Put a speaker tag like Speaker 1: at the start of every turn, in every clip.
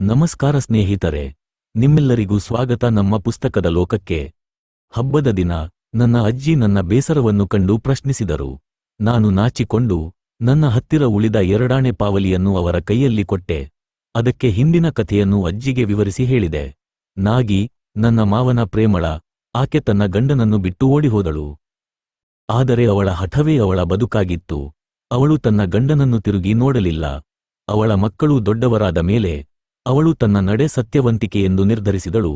Speaker 1: ನಮಸ್ಕಾರ ಸ್ನೇಹಿತರೆ, ನಿಮ್ಮೆಲ್ಲರಿಗೂ ಸ್ವಾಗತ ನಮ್ಮ ಪುಸ್ತಕದ ಲೋಕಕ್ಕೆ. ಹಬ್ಬದ ದಿನ, ನನ್ನ ಅಜ್ಜಿ ನನ್ನ ಬೇಸರವನ್ನು ಕಂಡು ಪ್ರಶ್ನಿಸಿದರು. ನಾನು ನಾಚಿಕೊಂಡು, ನನ್ನ ಹತ್ತಿರ ಉಳಿದ ಎರಡಾಣೆ ಪಾವಲಿಯನ್ನು ಅವರ ಕೈಯಲ್ಲಿ ಕೊಟ್ಟೆ. ಅದಕ್ಕೆ ಹಿಂದಿನ ಕಥೆಯನ್ನು ಅಜ್ಜಿಗೆ ವಿವರಿಸಿ ಹೇಳಿದೆ. ನಾಗಿ, ನನ್ನ ಮಾವನ ಪ್ರೇಮಳ, ಆಕೆ ತನ್ನ ಗಂಡನನ್ನು ಬಿಟ್ಟು ಓಡಿಹೋದಳು. ಆದರೆ ಅವಳ ಹಠವೇ ಅವಳ ಬದುಕಾಗಿತ್ತು. ಅವಳು ತನ್ನ ಗಂಡನನ್ನು ತಿರುಗಿ ನೋಡಲಿಲ್ಲ. ಅವಳ ಮಕ್ಕಳು ದೊಡ್ಡವರಾದ ಮೇಲೆ ಅವಳು ತನ್ನ ನಡೆ ಸತ್ಯವಂತಿಕೆ ಎಂದು ನಿರ್ಧರಿಸಿದಳು.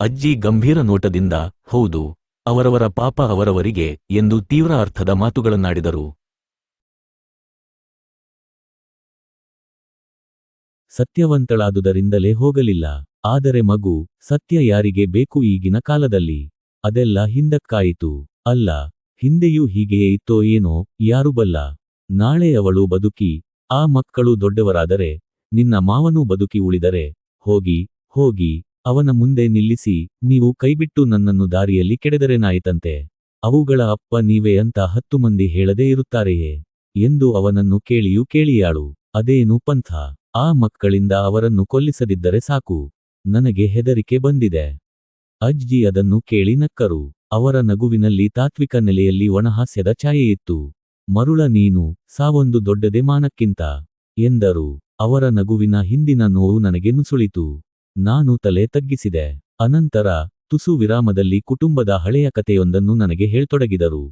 Speaker 1: ಅಜ್ಜಿ ಗಂಭೀರ ನೋಟದಿಂದ, ಹೌದು, ಅವರವರ ಪಾಪ ಅವರವರಿಗೆ ಎಂದು ತೀವ್ರ ಅರ್ಥದ ಮಾತುಗಳನ್ನಾಡಿದರು. ಸತ್ಯವಂತಳಾದುದರಿಂದಲೇ ಹೋಗಲಿಲ್ಲ, ಆದರೆ ಮಗು, ಸತ್ಯ ಯಾರಿಗೆ ಬೇಕು ಈಗಿನ ಕಾಲದಲ್ಲಿ? ಅದೆಲ್ಲ ಹಿಂದಕ್ಕಾಯಿತು, ಅಲ್ಲ, ಹಿಂದೆಯೂ ಹೀಗೆಯೇ ಇತ್ತೋ ಏನೋ, ಯಾರು ಬಲ್ಲ? ನಾಳೆ ಅವಳು ಬದುಕಿ, ಆ ಮಕ್ಕಳು ದೊಡ್ಡವರಾದರೆ ನಿನ್ನ ಮಾವನೂ ಬದುಕಿ ಉಳಿದರೆ, ಹೋಗಿ ಹೋಗಿ, ಅವನ ಮುಂದೆ ನಿಲ್ಲಿಸಿ, ನೀವು ಕೈಬಿಟ್ಟು ನನ್ನನ್ನು ದಾರಿಯಲ್ಲಿ ಕೆಡೆದರೆನಾಯಿತಂತೆ ಅವುಗಳ ಅಪ್ಪ ನೀವೇ ಅಂತ ಹತ್ತು ಮಂದಿ ಹೇಳದೇ ಇರುತ್ತಾರೆಯೇ? ಎಂದು ಅವನನ್ನು ಕೇಳಿಯೂ ಕೇಳಿಯಾಳು. ಅದೇನು ಪಂಥ? ಆ ಮಕ್ಕಳಿಂದ ಅವರನ್ನು ಕೊಲ್ಲಿಸದಿದ್ದರೆ ಸಾಕು. ನನಗೆ ಹೆದರಿಕೆ ಬಂದಿದೆ. ಅಜ್ಜಿ ಅದನ್ನು ಕೇಳಿ ನಕ್ಕರು. ಅವರ ನಗುವಿನಲ್ಲಿ ತಾತ್ವಿಕ ನೆಲೆಯಲ್ಲಿ ಒಣಹಾಸ್ಯದ ಛಾಯೆಯಿತ್ತು. ಮರುಳ ನೀನು, ಸಾವೊಂದು ದೊಡ್ಡದೆ ಮಾನಕ್ಕಿಂತ, ಎಂದರು. ಅವರ ನಗುವಿನ ಹಿಂದಿನ ನೋವು ನನಗೆ ನುಸುಳಿತು. ನಾನು ತಲೆ ತಗ್ಗಿಸಿದೆ. ಅನಂತರ ತುಸು ವಿರಾಮದಲ್ಲಿ ಕುಟುಂಬದ ಹಳೆಯ ಕಥೆಯೊಂದನ್ನು ನನಗೆ ಹೇಳ್ತೊಡಗಿದರು.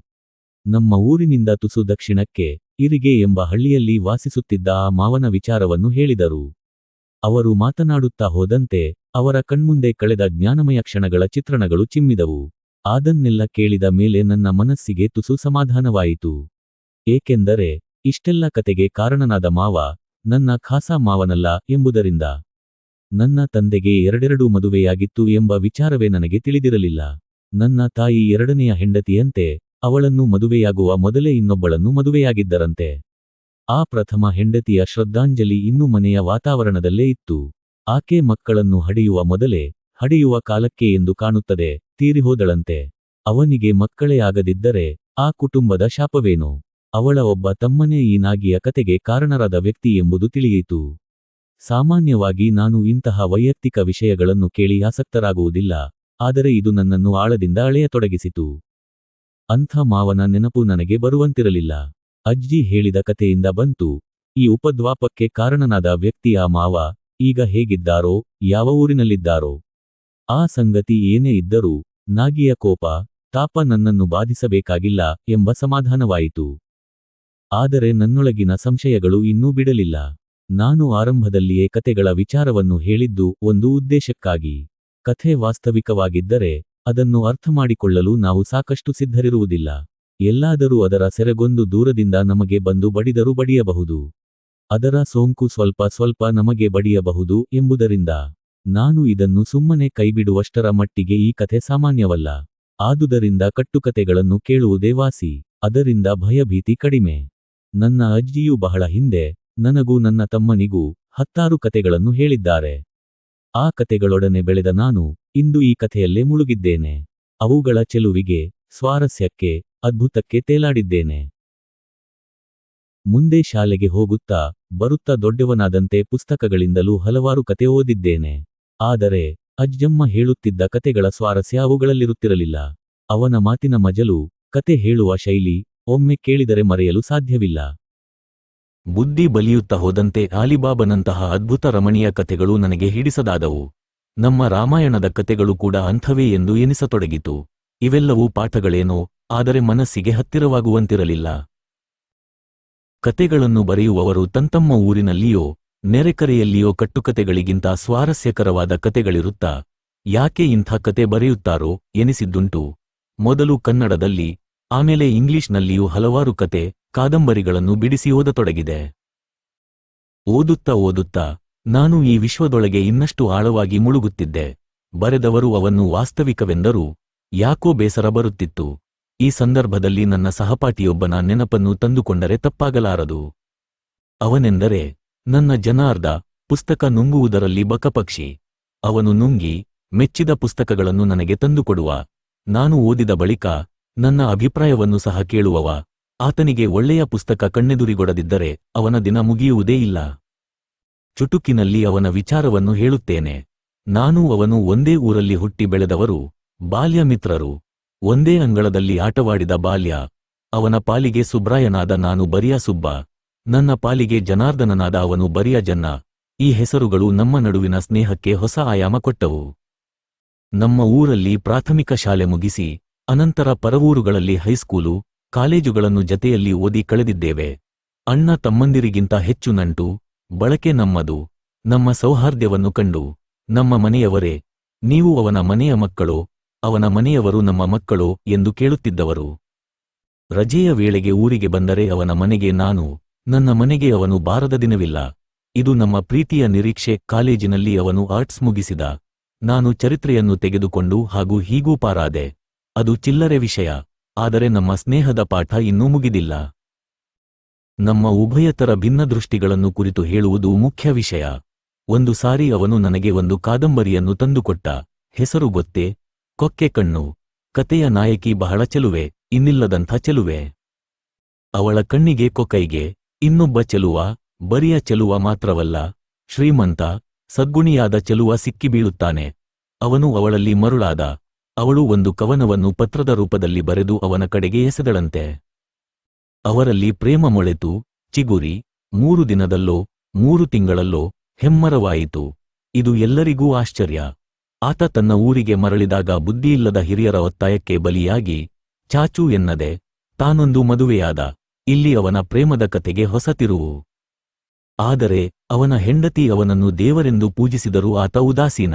Speaker 1: ನಮ್ಮ ಊರಿನಿಂದ ತುಸು ದಕ್ಷಿಣಕ್ಕೆ ಇರಿಗೆ ಎಂಬ ಹಳ್ಳಿಯಲ್ಲಿ ವಾಸಿಸುತ್ತಿದ್ದ ಆ ಮಾವನ ವಿಚಾರವನ್ನು ಹೇಳಿದರು. ಅವರು ಮಾತನಾಡುತ್ತಾ ಹೋದಂತೆ ಅವರ ಕಣ್ಮುಂದೆ ಕಳೆದ ಜ್ಞಾನಮಯ ಕ್ಷಣಗಳ ಚಿತ್ರಣಗಳು ಚಿಮ್ಮಿದವು. ಅದನ್ನೆಲ್ಲ ಕೇಳಿದ ಮೇಲೆ ನನ್ನ ಮನಸ್ಸಿಗೆ ತುಸು ಸಮಾಧಾನವಾಯಿತು. ಏಕೆಂದರೆ ಇಷ್ಟೆಲ್ಲ ಕತೆಗೆ ಕಾರಣನಾದ ಮಾವ ನನ್ನ ಖಾಸಾ ಮಾವನಲ್ಲ ಎಂಬುದರಿಂದ ನನ್ನ ತಂದೆಗೆ ಎರಡೆರಡು ಮದುವೆಯಾಗಿತ್ತು ಎಂಬ ವಿಚಾರವೇ ನನಗೆ ತಿಳಿದಿರಲಿಲ್ಲ. ನನ್ನ ತಾಯಿ ಎರಡನೆಯ ಹೆಂಡತಿಯಂತೆ ಅವಳನ್ನು ಮದುವೆಯಾಗುವ ಮೊದಲೇ ಇನ್ನೊಬ್ಬಳನ್ನು ಮದುವೆಯಾಗಿದ್ದರಂತೆ. ಆ ಪ್ರಥಮ ಹೆಂಡತಿಯ ಶ್ರದ್ಧಾಂಜಲಿ ಇನ್ನೂ ಮನೆಯ ವಾತಾವರಣದಲ್ಲೇ ಇತ್ತು. ಆಕೆ ಮಕ್ಕಳನ್ನು ಹಡೆಯುವ ಮೊದಲೇ ಹಡೆಯುವ ಕಾಲಕ್ಕೆ ಎಂದು ಕಾಣುತ್ತದೆ, ತೀರಿಹೋದಳಂತೆ. ಅವನಿಗೆ ಮಕ್ಕಳೇ ಆಗದಿದ್ದರೆ ಆ ಕುಟುಂಬದ ಶಾಪವೇನೋ? ಅವಳ ಒಬ್ಬ ತಮ್ಮನೇ ಈ ನಾಗಿಯ ಕತೆಗೆ ಕಾರಣರಾದ ವ್ಯಕ್ತಿ ಎಂಬುದು ತಿಳಿಯಿತು. ಸಾಮಾನ್ಯವಾಗಿ ನಾನು ಇಂತಹ ವೈಯಕ್ತಿಕ ವಿಷಯಗಳನ್ನು ಕೇಳಿ ಆಸಕ್ತರಾಗುವುದಿಲ್ಲ, ಆದರೆ ಇದು ನನ್ನನ್ನು ಆಳದಿಂದ ಅಳೆಯತೊಡಗಿಸಿತು. ಅಂಥ ಮಾವನ ನೆನಪು ನನಗೆ ಬರುವಂತಿರಲಿಲ್ಲ. ಅಜ್ಜಿ ಹೇಳಿದ ಕಥೆಯಿಂದ ಬಂತು, ಈ ಉಪದ್ವಾಪಕ್ಕೆ ಕಾರಣನಾದ ವ್ಯಕ್ತಿ ಆ ಮಾವ, ಈಗ ಹೇಗಿದ್ದಾರೋ, ಯಾವ ಊರಿನಲ್ಲಿದ್ದಾರೋ. ಆ ಸಂಗತಿ ಏನೇ ಇದ್ದರೂ, ನಾಗಿಯ ಕೋಪ, ತಾಪ ನನ್ನನ್ನು ಬಾಧಿಸಬೇಕಾಗಿಲ್ಲ ಎಂಬ ಸಮಾಧಾನವಾಯಿತು. ಆದರೆ ನನ್ನೊಳಗಿನ ಸಂಶಯಗಳು ಇನ್ನೂ ಬಿಡಲಿಲ್ಲ. ನಾನು ಆರಂಭದಲ್ಲಿಯೇ ಕತೆಗಳ ವಿಚಾರವನ್ನು ಹೇಳಿದ್ದು ಒಂದು ಉದ್ದೇಶಕ್ಕಾಗಿ. ಕಥೆ ವಾಸ್ತವಿಕವಾಗಿದ್ದರೆ ಅದನ್ನು ಅರ್ಥಮಾಡಿಕೊಳ್ಳಲು ನಾವು ಸಾಕಷ್ಟು ಸಿದ್ಧರಿರುವುದಿಲ್ಲ. ಎಲ್ಲಾದರೂ ಅದರ ಸೆರೆಗೊಂದು ದೂರದಿಂದ ನಮಗೆ ಬಂದು ಬಡಿದರೂ ಬಡಿಯಬಹುದು. ಅದರ ಸೋಂಕು ಸ್ವಲ್ಪ ಸ್ವಲ್ಪ ನಮಗೆ ಬಡಿಯಬಹುದು ಎಂಬುದರಿಂದ ನಾನು ಇದನ್ನು ಸುಮ್ಮನೆ ಕೈಬಿಡುವಷ್ಟರ ಮಟ್ಟಿಗೆ ಈ ಕಥೆ ಸಾಮಾನ್ಯವಲ್ಲ. ಆದುದರಿಂದ ಕಟ್ಟುಕತೆಗಳನ್ನು ಕೇಳುವುದೇ ವಾಸಿ. ಅದರಿಂದ ಭಯಭೀತಿ ಕಡಿಮೆ. ನನ್ನ ಅಜ್ಜಿಯು ಬಹಳ ಹಿಂದೆ, ನನಗೂ ನನ್ನ ತಮ್ಮನಿಗೂ ಹತ್ತಾರು ಕತೆಗಳನ್ನು ಹೇಳಿದ್ದಾರೆ. ಆ ಕತೆಗಳೊಡನೆ ಬೆಳೆದ ನಾನು ಇಂದು ಈ ಕಥೆಯಲ್ಲೇ ಮುಳುಗಿದ್ದೇನೆ. ಅವುಗಳ ಚೆಲುವಿಗೆ, ಸ್ವಾರಸ್ಯಕ್ಕೆ, ಅದ್ಭುತಕ್ಕೆ ತೇಲಾಡಿದ್ದೇನೆ. ಮುಂದೆ ಶಾಲೆಗೆ ಹೋಗುತ್ತಾ ಬರುತ್ತಾ ದೊಡ್ಡವನಾದಂತೆ ಪುಸ್ತಕಗಳಿಂದಲೂ ಹಲವಾರು ಕತೆ ಓದಿದ್ದೇನೆ. ಆದರೆ, ಅಜ್ಜಮ್ಮ ಹೇಳುತ್ತಿದ್ದ ಕತೆಗಳ ಸ್ವಾರಸ್ಯ ಅವುಗಳಲ್ಲಿರುತ್ತಿರಲಿಲ್ಲ. ಅವನ ಮಾತಿನ ಮಜಲು ಕತೆ ಹೇಳುವ ಶೈಲಿ ಒಮ್ಮೆ ಕೇಳಿದರೆ ಮರೆಯಲು ಸಾಧ್ಯವಿಲ್ಲ. ಬುದ್ಧಿ ಬಲಿಯುತ್ತ ಹೋದಂತೆ ಆಲಿಬಾಬನಂತಹ ಅದ್ಭುತ ರಮಣೀಯ ಕಥೆಗಳು ನನಗೆ ಹಿಡಿಸದಾದವು. ನಮ್ಮ ರಾಮಾಯಣದ ಕಥೆಗಳು ಕೂಡ ಅಂಥವೇ ಎಂದು ಎನಿಸತೊಡಗಿತು. ಇವೆಲ್ಲವೂ ಪಾಠಗಳೇನೋ, ಆದರೆ ಮನಸ್ಸಿಗೆ ಹತ್ತಿರವಾಗುವಂತಿರಲಿಲ್ಲ. ಕತೆಗಳನ್ನು ಬರೆಯುವವರು ತಂತಮ್ಮ ಊರಿನಲ್ಲಿಯೋ, ನೆರೆಕರೆಯಲ್ಲಿಯೋ ಕಟ್ಟುಕತೆಗಳಿಗಿಂತ ಸ್ವಾರಸ್ಯಕರವಾದ ಕತೆಗಳಿರುತ್ತಾ ಯಾಕೆ ಇಂಥ ಕತೆ ಬರೆಯುತ್ತಾರೋ ಎನಿಸಿದ್ದುಂಟು. ಮೊದಲು ಕನ್ನಡದಲ್ಲಿ ಆಮೇಲೆ ಇಂಗ್ಲಿಷ್ನಲ್ಲಿಯೂ ಹಲವಾರು ಕತೆ, ಕಾದಂಬರಿಗಳನ್ನು ಬಿಡಿಸಿ ಓದತೊಡಗಿದೆ. ಓದುತ್ತಾ ಓದುತ್ತಾ ನಾನು ಈ ವಿಶ್ವದೊಳಗೆ ಇನ್ನಷ್ಟು ಆಳವಾಗಿ ಮುಳುಗುತ್ತಿದ್ದೆ. ಬರೆದವರು ಅವನ್ನು ವಾಸ್ತವಿಕವೆಂದರೂ ಯಾಕೋ ಬೇಸರ ಬರುತ್ತಿತ್ತು. ಈ ಸಂದರ್ಭದಲ್ಲಿ ನನ್ನ ಸಹಪಾಠಿಯೊಬ್ಬನ ನೆನಪನ್ನು ತಂದುಕೊಂಡರೆ ತಪ್ಪಾಗಲಾರದು. ಅವನೆಂದರೆ ನನ್ನ ಜನಾರ್ದ ಪುಸ್ತಕ ನುಂಗುವುದರಲ್ಲಿ ಬಕಪಕ್ಷಿ. ಅವನು ನುಂಗಿ ಮೆಚ್ಚಿದ ಪುಸ್ತಕಗಳನ್ನು ನನಗೆ ತಂದುಕೊಡುವ. ನಾನು ಓದಿದ ಬಳಿಕ ನನ್ನ ಅಭಿಪ್ರಾಯವನ್ನು ಸಹ ಕೇಳುವವ. ಆತನಿಗೆ ಒಳ್ಳೆಯ ಪುಸ್ತಕ ಕಣ್ಣೆದುರಿಗೊಡದಿದ್ದರೆ ಅವನ ದಿನ ಮುಗಿಯುವುದೇ ಇಲ್ಲ. ಚುಟುಕಿನಲ್ಲಿ ಅವನ ವಿಚಾರವನ್ನು ಹೇಳುತ್ತೇನೆ. ನಾನೂ ಅವನು ಒಂದೇ ಊರಲ್ಲಿ ಹುಟ್ಟಿ ಬೆಳೆದವರು ಬಾಲ್ಯ ಮಿತ್ರರು ಒಂದೇ ಅಂಗಳದಲ್ಲಿ ಆಟವಾಡಿದ ಬಾಲ್ಯ. ಅವನ ಪಾಲಿಗೆ ಸುಬ್ರಾಯನಾದ ನಾನು ಬರಿಯ ಸುಬ್ಬ. ನನ್ನ ಪಾಲಿಗೆ ಜನಾರ್ದನನಾದ ಅವನು ಬರಿಯ ಜನ್ನ. ಈ ಹೆಸರುಗಳು ನಮ್ಮ ನಡುವಿನ ಸ್ನೇಹಕ್ಕೆ ಹೊಸ ಆಯಾಮ ಕೊಟ್ಟವು. ನಮ್ಮ ಊರಲ್ಲಿ ಪ್ರಾಥಮಿಕ ಶಾಲೆ ಮುಗಿಸಿ ಅನಂತರ ಪರವೂರುಗಳಲ್ಲಿ ಹೈಸ್ಕೂಲು, ಕಾಲೇಜುಗಳನ್ನು ಜತೆಯಲ್ಲಿ ಓದಿ ಕಳೆದಿದ್ದೇವೆ. ಅಣ್ಣ ತಮ್ಮಂದಿರಿಗಿಂತ ಹೆಚ್ಚು ನಂಟು, ಬಳಕೆ ನಮ್ಮದು, ನಮ್ಮ ಸೌಹಾರ್ದ್ಯವನ್ನು ಕಂಡು, ನಮ್ಮ ಮನೆಯವರೇ, ನೀವು ಅವನ ಮನೆಯ ಮಕ್ಕಳೋ, ಅವನ ಮನೆಯವರು ನಮ್ಮ ಮಕ್ಕಳೋ ಎಂದು ಕೇಳುತ್ತಿದ್ದವರು. ರಜೆಯ ವೇಳೆಗೆ ಊರಿಗೆ ಬಂದರೆ ಅವನ ಮನೆಗೆ ನಾನು, ನನ್ನ ಮನೆಗೆ ಅವನು ಬಾರದ ದಿನವಿಲ್ಲ. ಇದು ನಮ್ಮ ಪ್ರೀತಿಯ ನಿರೀಕ್ಷೆ, ಕಾಲೇಜಿನಲ್ಲಿ ಅವನು ಆರ್ಟ್ಸ್ ಮುಗಿಸಿದ. ನಾನು ಚರಿತ್ರೆಯನ್ನು ತೆಗೆದುಕೊಂಡು ಹಾಗೂ ಹೀಗೂ ಪಾರಾದೆ. ಅದು ಚಿಲ್ಲರೆ ವಿಷಯ, ಆದರೆ ನಮ್ಮ ಸ್ನೇಹದ ಪಾಠ ಇನ್ನೂ ಮುಗಿದಿಲ್ಲ. ನಮ್ಮ ಉಭಯತರ ಭಿನ್ನ ದೃಷ್ಟಿಗಳನ್ನು ಕುರಿತು ಹೇಳುವುದು ಮುಖ್ಯ ವಿಷಯ. ಒಂದು ಸಾರಿ ಅವನು ನನಗೆ ಒಂದು ಕಾದಂಬರಿಯನ್ನು ತಂದುಕೊಟ್ಟ. ಹೆಸರು ಗೊತ್ತೇ? ಕೊಕ್ಕೆ ಕಣ್ಣು. ಕತೆಯ ನಾಯಕಿ ಬಹಳ ಚೆಲುವೆ, ಇನ್ನಿಲ್ಲದಂಥ ಚೆಲುವೆ. ಅವಳ ಕಣ್ಣಿಗೆ ಕೊಕ್ಕೈಗೆ, ಇನ್ನೊಬ್ಬ ಚೆಲುವ, ಬರಿಯ ಚೆಲುವ ಮಾತ್ರವಲ್ಲ. ಶ್ರೀಮಂತ, ಸದ್ಗುಣಿಯಾದ ಚೆಲುವ ಸಿಕ್ಕಿಬೀಳುತ್ತಾನೆ. ಅವನು ಅವಳಲ್ಲಿ ಮರುಳಾದ. ಅವಳು ಒಂದು ಕವನವನ್ನು ಪತ್ರದ ರೂಪದಲ್ಲಿ ಬರೆದು ಅವನ ಕಡೆಗೆ ಎಸೆದಳಂತೆ. ಅವರಲ್ಲಿ ಪ್ರೇಮ ಮೊಳೆತು, ಚಿಗುರಿ, ಮೂರು ದಿನದಲ್ಲೋ, ಮೂರು ತಿಂಗಳಲ್ಲೋ ಹೆಮ್ಮರವಾಯಿತು. ಇದು ಎಲ್ಲರಿಗೂ ಆಶ್ಚರ್ಯ. ಆತ ತನ್ನ ಊರಿಗೆ ಮರಳಿದಾಗ ಬುದ್ಧಿಯಿಲ್ಲದ ಹಿರಿಯರ ಒತ್ತಾಯಕ್ಕೆ ಬಲಿಯಾಗಿ, ಚಾಚು ಎನ್ನದೆ, ತಾನೊಂದು ಮದುವೆಯಾದ, ಇಲ್ಲಿ ಅವನ ಪ್ರೇಮದ ಕತೆಗೆ ಹೊಸ ತಿರುವು. ಆದರೆ ಅವನ ಹೆಂಡತಿ ಅವನನ್ನು ದೇವರೆಂದು ಪೂಜಿಸಿದರೂ ಆತ ಉದಾಸೀನ.